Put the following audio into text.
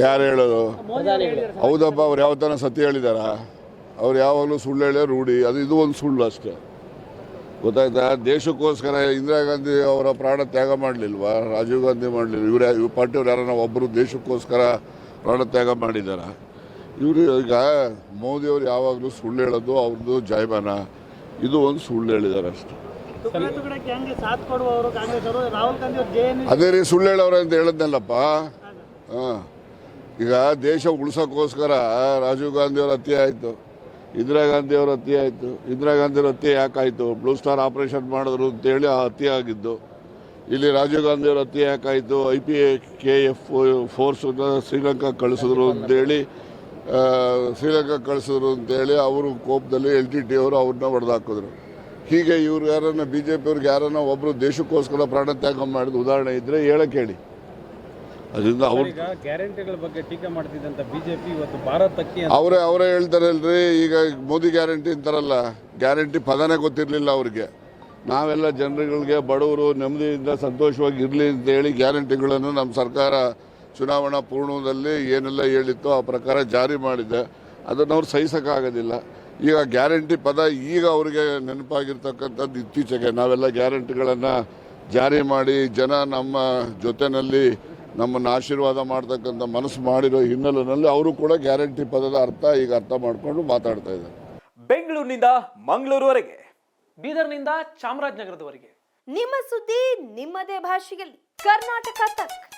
ಯಾರು ಹೇಳೋದು? ಹೌದಪ್ಪ ಅವ್ರು ಯಾವ ಥರ ಸತ್ಯ ಹೇಳಿದಾರ? ಅವ್ರು ಯಾವಾಗಲೂ ಸುಳ್ಳು ಹೇಳೋ ರೂಢಿ ಅದು ಇದು ಒಂದು ಸುಳ್ಳು ಅಷ್ಟೇ. ಗೊತ್ತಾಯ್ತಾ? ದೇಶಕ್ಕೋಸ್ಕರ ಇಂದಿರಾ ಗಾಂಧಿ ಅವರ ಪ್ರಾಣ ತ್ಯಾಗ ಮಾಡಲಿಲ್ವಾ? ರಾಜೀವ್ ಗಾಂಧಿ ಮಾಡಲಿಲ್ಲ ಇವ್ರು ಇವ್ರ ಪಾರ್ಟಿಯವ್ರು ಯಾರನ್ನ ಒಬ್ಬರು ದೇಶಕ್ಕೋಸ್ಕರ ಪ್ರಾಣ ತ್ಯಾಗ ಮಾಡಿದ್ದಾರೆ ಇವರು ಈಗ ಮೋದಿಯವರು ಯಾವಾಗಲೂ ಸುಳ್ಳು ಹೇಳೋದು ಅವ್ರದ್ದು ಜಾಯಮಾನ ಇದು ಒಂದು ಸುಳ್ಳು ಹೇಳಿದ್ದಾರೆ ಅಷ್ಟೇ. ಅದೇ ರೀ ಸುಳ್ಳು ಹೇಳೋರು ಅಂತ ಹೇಳಿದ್ನಲ್ಲಪ್ಪ? ಹಾಂ. ಈಗ ದೇಶ ಉಳಿಸೋಕ್ಕೋಸ್ಕರ ರಾಜೀವ್ ಗಾಂಧಿ ಅವ್ರ ಹತ್ಯೆ ಆಯಿತು. ಇಂದಿರಾ ಗಾಂಧಿಯವ್ರ ಹತ್ಯೆ ಆಯಿತು. ಇಂದಿರಾ ಗಾಂಧಿ ಅವ್ರ ಹತ್ಯೆ ಯಾಕಾಯಿತು? ಬ್ಲೂ ಸ್ಟಾರ್ ಆಪರೇಷನ್ ಮಾಡಿದ್ರು ಅಂತೇಳಿ ಆ ಹತ್ಯೆ ಆಗಿದ್ದು. ಇಲ್ಲಿ ರಾಜೀವ್ ಗಾಂಧಿಯವ್ರ ಹತ್ಯೆ ಯಾಕಾಯಿತು? ಐ ಪಿ ಎ ಕೆ ಎಫ್ ಫೋರ್ಸನ್ನ ಶ್ರೀಲಂಕಾ ಕಳಿಸಿದ್ರು ಅಂತೇಳಿ ಶ್ರೀಲಂಕಾ ಕಳಿಸಿದ್ರು ಅಂತೇಳಿ ಅವರು ಕೋಪದಲ್ಲಿ ಎಲ್ ಟಿ ಟಿ ಅವರು ಅವ್ರನ್ನ ಹೊಡೆದಾಕಿದ್ರು. ಹೀಗೆ ಇವ್ರು ಯಾರನ್ನ ಬಿ ಜೆ ಪಿಯವ್ರಿಗೆ ಯಾರನ್ನ ಒಬ್ಬರು ದೇಶಕ್ಕೋಸ್ಕರ ಪ್ರಾಣ ತ್ಯಾಗ ಮಾಡಿದ ಉದಾಹರಣೆ ಇದ್ದರೆ ಹೇಳಕ್ಕೆ ಹೇಳಿ ಅದರಿಂದ ಅವರು ಗ್ಯಾರಂಟಿಗಳ ಬಗ್ಗೆ ಟೀಕೆ ಬಿಜೆಪಿ ಇವತ್ತು ಭಾರತಕ್ಕೆ ಅವರೇ ಅವರೇ ಹೇಳ್ತಾರಲ್ರಿ ಈಗ ಮೋದಿ ಗ್ಯಾರಂಟಿ ಅಂತಾರಲ್ಲ ಗ್ಯಾರಂಟಿ ಪದನೇ ಗೊತ್ತಿರಲಿಲ್ಲ ಅವ್ರಿಗೆ. ನಾವೆಲ್ಲ ಜನರುಗಳಿಗೆ ಬಡವರು ನೆಮ್ಮದಿಯಿಂದ ಸಂತೋಷವಾಗಿ ಇರಲಿ ಅಂತೇಳಿ ಗ್ಯಾರಂಟಿಗಳನ್ನು ನಮ್ಮ ಸರ್ಕಾರ ಚುನಾವಣಾ ಪೂರ್ಣದಲ್ಲಿ ಏನೆಲ್ಲ ಹೇಳಿತ್ತೋ ಆ ಪ್ರಕಾರ ಜಾರಿ ಮಾಡಿದೆ. ಅದನ್ನು ಅವ್ರು ಸಹಿಸೋಕ್ಕಾಗೋದಿಲ್ಲ. ಈಗ ಗ್ಯಾರಂಟಿ ಪದ ಈಗ ಅವರಿಗೆ ನೆನಪಾಗಿರ್ತಕ್ಕಂಥದ್ದು ಇತ್ತೀಚೆಗೆ. ನಾವೆಲ್ಲ ಗ್ಯಾರಂಟಿಗಳನ್ನು ಜಾರಿ ಮಾಡಿ ಜನ ನಮ್ಮ ಜೊತೆನಲ್ಲಿ ನಮ್ಮನ್ನು ಆಶೀರ್ವಾದ ಮಾಡ್ತಕ್ಕಂಥ ಮನಸ್ಸು ಮಾಡಿರೋ ಹಿನ್ನೆಲೆಯಲ್ಲಿ ಅವರು ಕೂಡ ಗ್ಯಾರಂಟಿ ಪದದ ಅರ್ಥ ಈಗ ಅರ್ಥ ಮಾಡಿಕೊಂಡು ಮಾತಾಡ್ತಾ ಇದ್ದಾರೆ. ಬೆಂಗಳೂರಿನಿಂದ ಮಂಗಳೂರುವರೆಗೆ ಬೀದರ್ನಿಂದ ಚಾಮರಾಜನಗರದವರೆಗೆ. ನಿಮ್ಮ ಸುದ್ದಿ ನಿಮ್ಮದೇ ಭಾಷೆಯಲ್ಲಿ. ಕರ್ನಾಟಕ ತಕ್.